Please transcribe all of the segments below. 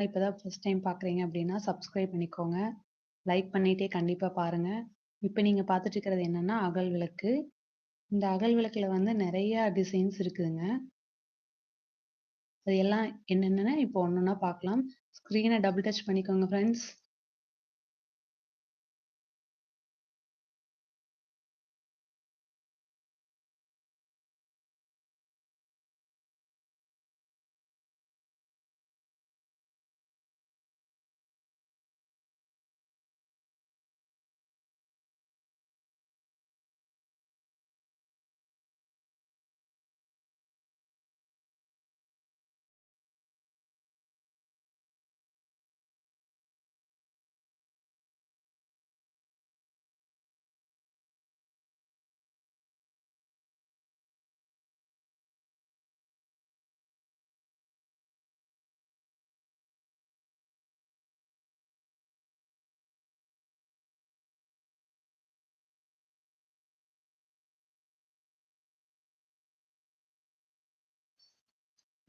இப்போதான் first time பார்க்குறீங்க அப்படின்னா, சப்ஸ்கிரைப் பண்ணிக்கோங்க. லைக் பண்ணிட்டே கண்டிப்பா பாருங்க. இப்போ நீங்க பார்த்துட்டு இருக்கிறது என்னென்னா அகல் விளக்கு. இந்த அகல் விளக்குல வந்து நிறையா டிசைன்ஸ் இருக்குதுங்க. அது எல்லாம் என்னென்னன்னு இப்போ ஒன்றா பார்க்கலாம். ஸ்க்ரீனை டபுள் டச் பண்ணிக்கோங்க ஃப்ரெண்ட்ஸ்.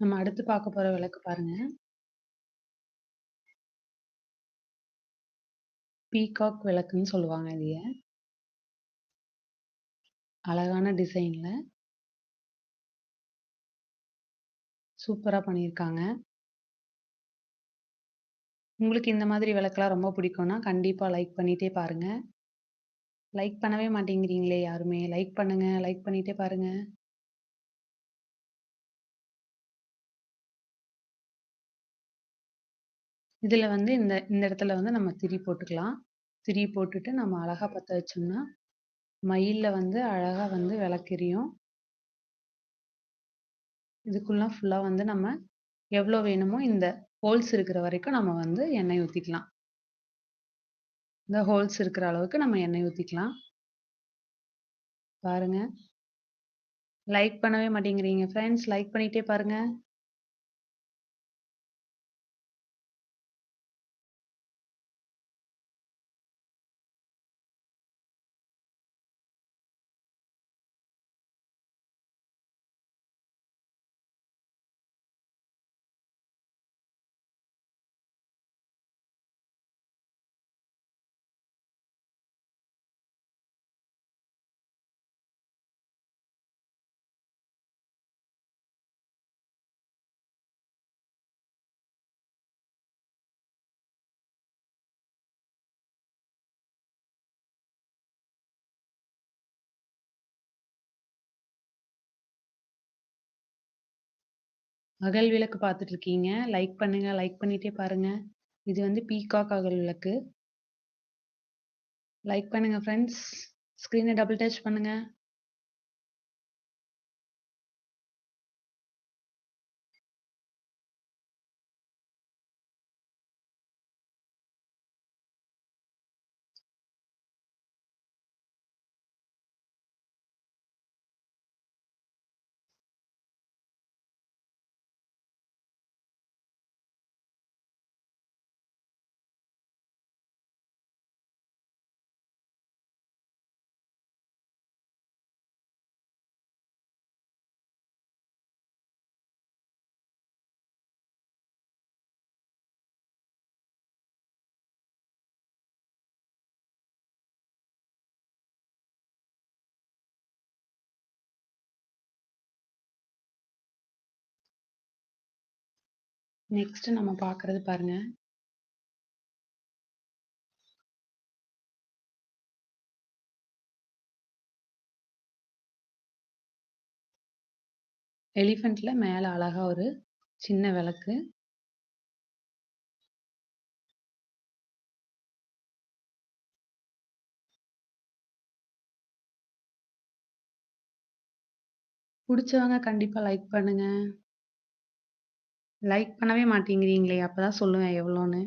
நம்ம அடுத்து பார்க்க போற விளக்கு பாருங்க. பீகாக் விளக்குன்னு சொல்லுவாங்க இதைய. அழகான டிசைன்ல. சூப்பரா பண்ணியிருக்காங்க. உங்களுக்கு இந்த மாதிரி விளக்குலாம் ரொம்ப பிடிக்கும்னா, கண்டிப்பா லைக் பண்ணிட்டே பாருங்க. லைக் பண்ணவே மாட்டேங்கிறீங்களே யாருமே! லைக் பண்ணுங்க. லைக் பண்ணிட்டே பாருங்க. இதுல வந்து இந்த இந்த இடத்துல வந்து நம்ம திரி போட்டுக்கலாம். திரி போட்டுட்டு நம்ம அழகா பத்த வச்சோம்னா, மயில்ல வந்து அழகா வந்து விளக்கு எரியும். இதுக்குள்ள ஃபுல்லா வந்து நம்ம எவ்வளோ வேணுமோ இந்த ஹோல்ஸ் இருக்கிற வரைக்கும் நம்ம வந்து எண்ணெய் ஊத்திக்கலாம். இந்த ஹோல்ஸ் இருக்கிற அளவுக்கு நம்ம எண்ணெய் ஊத்திக்கலாம். பாருங்க. லைக் பண்ணவே மாட்டேங்கிறீங்க ஃப்ரெண்ட்ஸ். லைக் பண்ணிட்டே பாருங்க. அகல் விளக்கு பார்த்துட்டு இருக்கீங்க. லைக் பண்ணுங்க. லைக் பண்ணிட்டே பாருங்க. இது வந்து பீகாக் அகல் விளக்கு. லைக் பண்ணுங்க ஃப்ரெண்ட்ஸ். ஸ்க்ரீனை டபுள் டச் பண்ணுங்க. நெக்ஸ்ட் நம்ம பார்க்கறது பாருங்க. எலிஃபண்ட்ல மேல அழகா ஒரு சின்ன விளக்கு. பிடிச்சவங்க கண்டிப்பா லைக் பண்ணுங்க. லைக் பண்ணவே மாட்டேங்கிறீங்களே! அப்பதான் சொல்லுவேன் எவ்வளோன்னு.